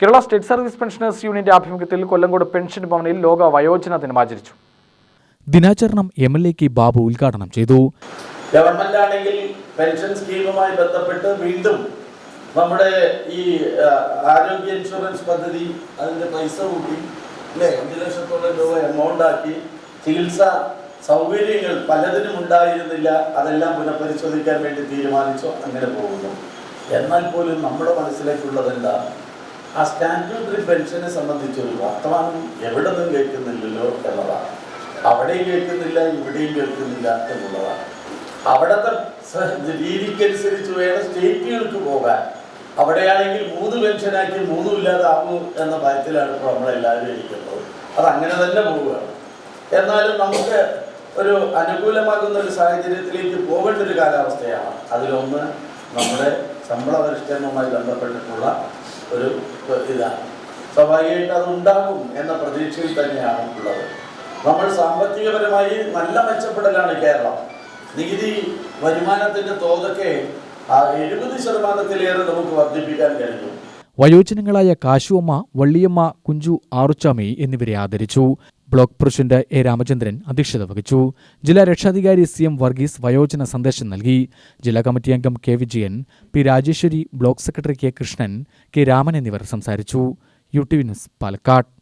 Kerala state service pensioners യൂണിയന്റെ ആഭിമുഖ്യത്തിൽ Kollengode pension ഭവനിൽ ലോക വയോജന ദിനം ആചരിച്ചു. ദിനാചരണം M L A K Babu ഉദ്ഘാടനം ചെയ്തു. ഗവൺമെന്റ് ആണെങ്കിൽ പെൻഷൻ സ്കീമുമായി ബന്ധപ്പെട്ട് വീണ്ടും നമ്മുടെ ഈ ആരോഗ്യ ഇൻഷുറൻസ് പദ്ധതി അതിന്റെ പൈസ കൂട്ടി അല്ലേ? അഞ്ച് ലക്ഷത്തോളം രൂപ എമൗണ്ട് ആക്കി ചികിത്സ സൗകര്യങ്ങൾ പലതിനും ഉണ്ടായിരുന്നില്ല. അതെല്ലാം പുനഃപരിശോധിക്കാൻ വേണ്ടി തീരുമാനിച്ചു. അങ്ങനെ പോകുന്നു. എന്നാൽ പോലും നമ്മുടെ മനസ്സിലേക്കുള്ളത് ആ സ്റ്റാറ്റ്യൂട്ടറി പെൻഷനെ സംബന്ധിച്ചൊരു വർത്തമാനം എവിടെ നിന്നും കേൾക്കുന്നില്ലല്ലോ എന്നതാണ്. അവിടെയും കേൾക്കുന്നില്ല ഇവിടെയും കേൾക്കുന്നില്ല എന്നുള്ളതാണ്. അവിടുത്തെ രീതിക്കനുസരിച്ച് വേണം സ്റ്റേറ്റുകൾക്ക് പോകാൻ. അവിടെയാണെങ്കിൽ മൂന്ന് പെൻഷനാക്കി മൂന്നും ഇല്ലാതാവൂ എന്ന ഭയത്തിലാണ് ഇപ്പോൾ നമ്മളെല്ലാവരും ഇരിക്കുന്നത്. അത് അങ്ങനെ തന്നെ പോവുകയാണ്. എന്നാലും നമുക്ക് ഒരു അനുകൂലമാകുന്ന ഒരു സാഹചര്യത്തിലേക്ക് പോകേണ്ട ഒരു കാലാവസ്ഥയാണ്. അതിലൊന്ന് നമ്മുടെ ശമ്പള പരിഷ്കരണവുമായി ബന്ധപ്പെട്ടിട്ടുള്ള ഒരു ഇതാണ് സ്വാഭാവികമായിട്ട് അത് ഉണ്ടാകും എന്ന പ്രതീക്ഷയിൽ തന്നെയാണ് ഉള്ളത്. നമ്മൾ സാമ്പത്തികപരമായി നല്ല മെച്ചപ്പെടലാണ് കേരളം. നികുതി വരുമാനത്തിന്റെ തോതൊക്കെ എഴുപത് ശതമാനത്തിലേറെ നമുക്ക് വർദ്ധിപ്പിക്കാൻ കഴിഞ്ഞു. വയോജനങ്ങളായ കാശുവമ്മ വള്ളിയമ്മ കുഞ്ചു ആറുച്ചാമി എന്നിവരെ ആദരിച്ചു. ബ്ലോക്ക് പ്രസിഡന്റ് എ രാമചന്ദ്രൻ അധ്യക്ഷത വഹിച്ചു. ജില്ലാ രക്ഷാധികാരി സി എം വർഗീസ് വയോജന സന്ദേശം നൽകി. ജില്ലാ കമ്മിറ്റി അംഗം K Vijayan P Rajeswari block secretary K Krishnan K Raman എന്നിവർ സംസാരിച്ചു. U T news Palakkad.